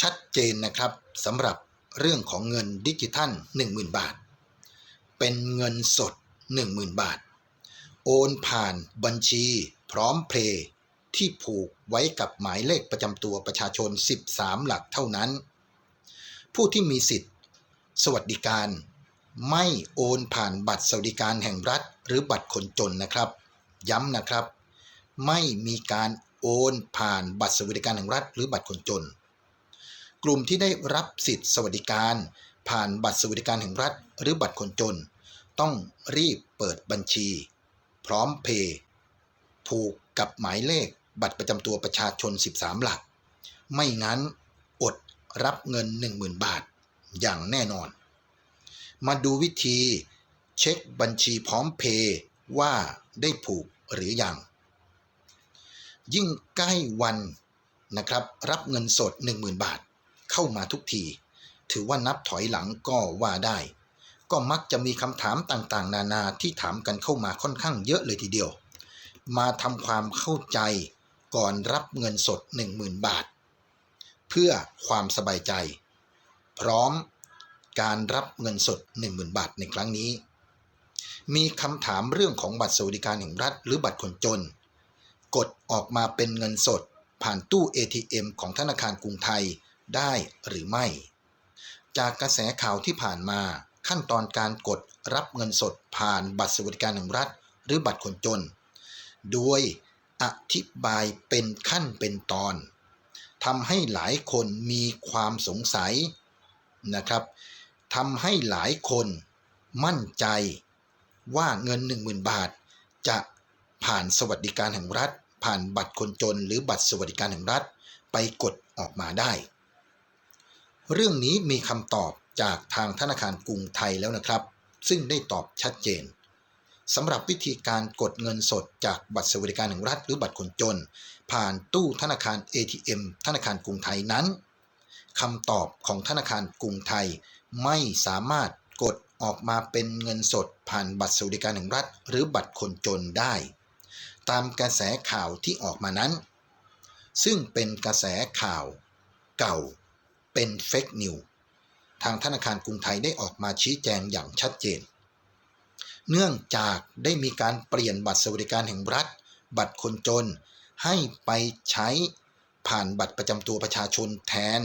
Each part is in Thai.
ชัดเจนนะครับสำหรับเรื่องของเงินดิจิทัล 10,000 บาท เป็นเงินสด 10,000 บาท โอนผ่านบัญชีพร้อมเพลย์ที่ผูกไว้กับหมายเลขประจำตัวประชาชน 13 หลักเท่านั้น ผู้ที่มีสิทธิ์ สวัสดิการ ไม่โอนผ่านบัตรสวัสดิการแห่งรัฐ หรือบัตรคนจนนะครับ ย้ำนะครับ ไม่มีการโอนผ่านบัตรสวัสดิการแห่งรัฐ หรือบัตรคนจน กลุ่มที่ได้รับสิทธิสวัสดิการ ผ่านบัตรสวัสดิการแห่งรัฐ หรือบัตรคนจน ต้องรีบเปิดบัญชี พร้อมเพย์ผูกกับหมายเลขบัตรประจำตัวประชาชน 13 หลัก ไม่งั้นอดรับเงิน 10,000 บาท อย่างแน่นอน มาดูวิธีเช็คบัญชีพร้อมเพย์ว่าได้ผูกหรือยัง ยิ่งใกล้วันนะครับ รับเงินสด 10,000 บาท เข้ามาทุกที ถือว่านับถอยหลังก็ว่าได้ ก็มักจะมีคำถามต่างๆ นานาที่ถามกันเข้ามาค่อนข้างเยอะเลยทีเดียว มาทำความเข้าใจก่อนรับเงินสด 10,000 บาท เพื่อความสบายใจ พร้อมการรับเงินสด 10,000 บาทในครั้งนี้ มีคำถามเรื่องของบัตรสวัสดิการแห่งรัฐ หรือบัตรคนจน กดออกมาเป็นเงินสดผ่านตู้ ATM ของธนาคารกรุงไทย ได้หรือไม่ จากกระแสข่าวที่ผ่านมาขั้นตอนการกดรับเงินสดผ่านบัตรสวัสดิการแห่งรัฐ หรือบัตรคนจน โดยอธิบายเป็นขั้นเป็นตอนทำให้หลายคนมีความสงสัยนะครับทำให้หลายคนมั่นใจว่าเงิน 10,000 บาท จะผ่านสวัสดิการแห่งรัฐ ผ่านบัตรคนจน หรือบัตรสวัสดิการแห่งรัฐ ไปกดออกมาได้ เรื่องนี้มีคำตอบจากทางธนาคารกรุงไทยแล้วนะครับ ซึ่งได้ตอบชัดเจนสำหรับวิธีการกดเงินสดจากบัตรสวัสดิการแห่งรัฐหรือบัตรคนจน ผ่านตู้ธนาคาร ATM ธนาคารกรุงไทยนั้นคำตอบของธนาคารกรุงไทย ไม่สามารถกดออกมาเป็นเงินสดผ่านบัตรสวัสดิการแห่งรัฐ หรือบัตรคนจนได้ ตามกระแสข่าวที่ออกมานั้น ซึ่งเป็นกระแสข่าวเก่า เป็นเฟกนิวทางธนาคารกรุงไทยได้ออกมาชี้แจงอย่างชัดเจน เนื่องจากได้มีการเปลี่ยนบัตรสวัสดิการแห่งรัฐ บัตรคนจน ให้ไปใช้ผ่านบัตรประจำตัวประชาชนแทน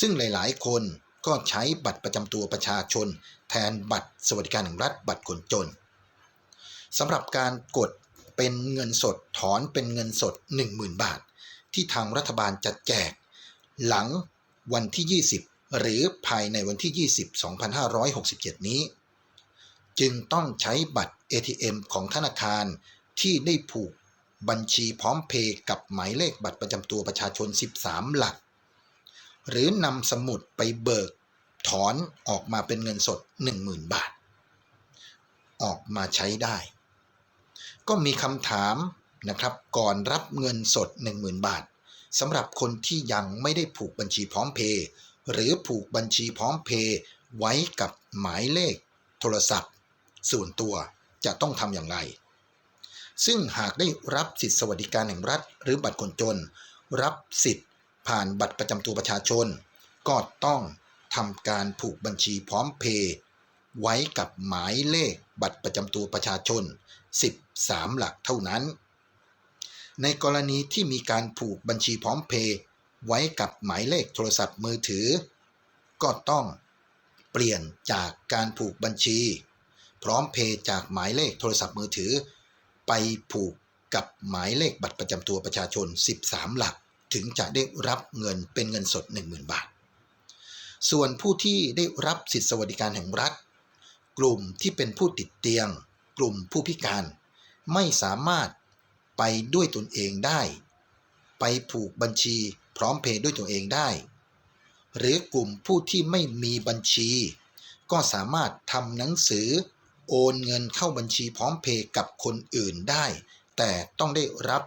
ซึ่งหลายๆ คนก็ใช้บัตรประจำตัวประชาชน แทนบัตรสวัสดิการแห่งรัฐ บัตรคนจนสำหรับการกดเป็นเงินสดถอนเป็นเงินสด 10,000 บาท ที่ทางรัฐบาลจะแจก หลัง วันที่ 20 หรือภายในวันที่ 20 2567 นี้ จึงต้องใช้บัตร ATM ของธนาคารที่ได้ผูกบัญชีพร้อมเพย์กับหมายเลขบัตรประจำตัวประชาชน 13 หลัก หรือนำสมุดไปเบิกถอนออกมาเป็นเงินสด 10,000 บาท ออกมาใช้ได้ ก็มีคำถามนะครับก่อนรับเงินสด 10,000 บาท สำหรับคนที่ยังไม่ได้ผูกบัญชีพร้อมเพย์หรือผูกบัญชีพร้อมเพย์ไว้กับหมายเลข โทรศัพท์ ส่วนตัวจะต้องทำอย่างไร ซึ่งหากได้รับสิทธิสวัสดิการแห่งรัฐ หรือบัตรคนจน รับสิทธิ์ผ่านบัตรประจำตัวประชาชน ก็ต้องทำการผูกบัญชีพร้อมเพย์ไว้กับหมายเลขบัตรประจำตัวประชาชน 13 หลักเท่านั้น ในกรณีที่มีการผูกบัญชีพร้อมเพย์ไว้กับหมายเลขโทรศัพท์มือถือ ก็ต้องเปลี่ยนจากการผูกบัญชี พร้อมเพย์จากหมายเลขโทรศัพท์มือถือ ไปผูกกับหมายเลขบัตรประจำตัวประชาชน 13 หลัก ถึงจะได้รับเงินเป็นเงินสด 10,000 บาท ส่วนผู้ที่ได้รับสิทธิสวัสดิการแห่งรัฐ กลุ่มที่เป็นผู้ติดเตียง กลุ่มผู้พิการ ไม่สามารถ ไปด้วยตนเองได้ ไปผูกบัญชีพร้อมเพย์ด้วยตัวเองได้ หรือกลุ่มผู้ที่ไม่มีบัญชี ก็สามารถทำหนังสือ โอนเงินเข้าบัญชีพร้อมเพย์กับคนอื่นได้ แต่ต้องได้รับ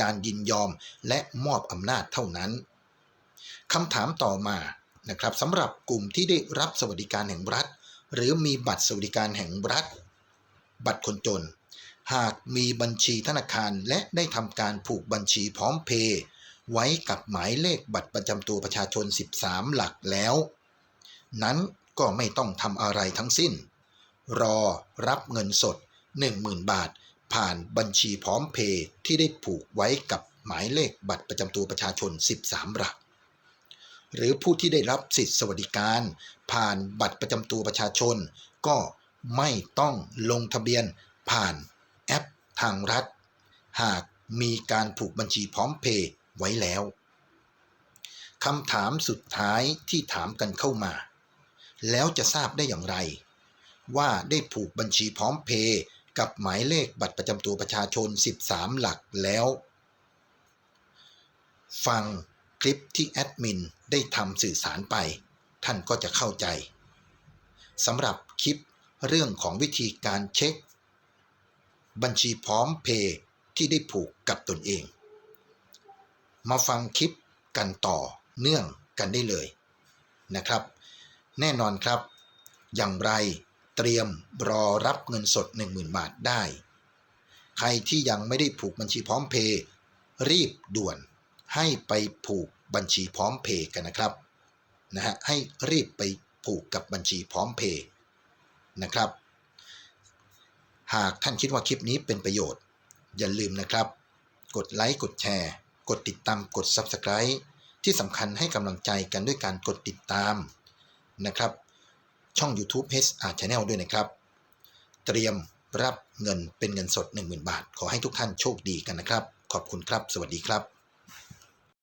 การยินยอมและมอบอำนาจเท่านั้นคำถามต่อมานะครับสำหรับกลุ่มที่ได้รับสวัสดิการแห่งรัฐ หรือมีบัตรสวัสดิการแห่งรัฐ บัตรคนจน หากมีบัญชีธนาคารและได้ทำการผูกบัญชีพร้อมเพย์ไว้กับหมายเลขบัตรประจำตัวประชาชน 13 หลักแล้ว นั้นก็ไม่ต้องทำอะไรทั้งสิ้น รอรับเงินสด 10,000 บาท ผ่านบัญชีพร้อมเพย์ที่ได้ผูกไว้กับหมายเลขบัตรประจำตัวประชาชน 13 หลัก หรือผู้ที่ได้รับสิทธิสวัสดิการ ผ่านบัตรประจำตัวประชาชน ก็ไม่ต้องลงทะเบียนผ่าน แอปทางรัฐ หากมีการผูกบัญชีพร้อมเพย์ไว้แล้วคำถามสุดท้ายที่ถามกันเข้ามา แล้วจะทราบได้อย่างไร ว่าได้ผูกบัญชีพร้อมเพย์กับหมายเลขบัตรประจำตัวประชาชน 13 หลักแล้ว ฟังคลิปที่แอดมินได้ทำสื่อสารไป ท่านก็จะเข้าใจสำหรับคลิปเรื่องของวิธีการเช็ค บัญชีพร้อมเพย์ที่ได้ผูกกับตนเอง มาฟังคลิปกันต่อเนื่องกันได้เลยนะครับ แน่นอนครับ อย่างไรเตรียมรอรับเงินสด 10,000 บาทได้ ใครที่ยังไม่ได้ผูกบัญชีพร้อมเพย์รีบด่วนให้ไปผูกบัญชีพร้อมเพย์กันนะครับนะฮะให้รีบไปผูกกับบัญชีพร้อมเพย์นะครับ หากท่านคิดว่าคลิปนี้เป็นประโยชน์ อย่าลืมนะครับ กดไลค์กดแชร์ กดติดตามกด Subscribe ที่สำคัญให้กำลังใจกันด้วยการกดติดตามนะครับ ช่อง YouTube HR Channel ด้วยนะครับ เตรียมรับเงินเป็นเงินสด 10,000 บาท ขอให้ทุกท่านโชคดีกันนะครับ ขอบคุณครับ สวัสดีครับ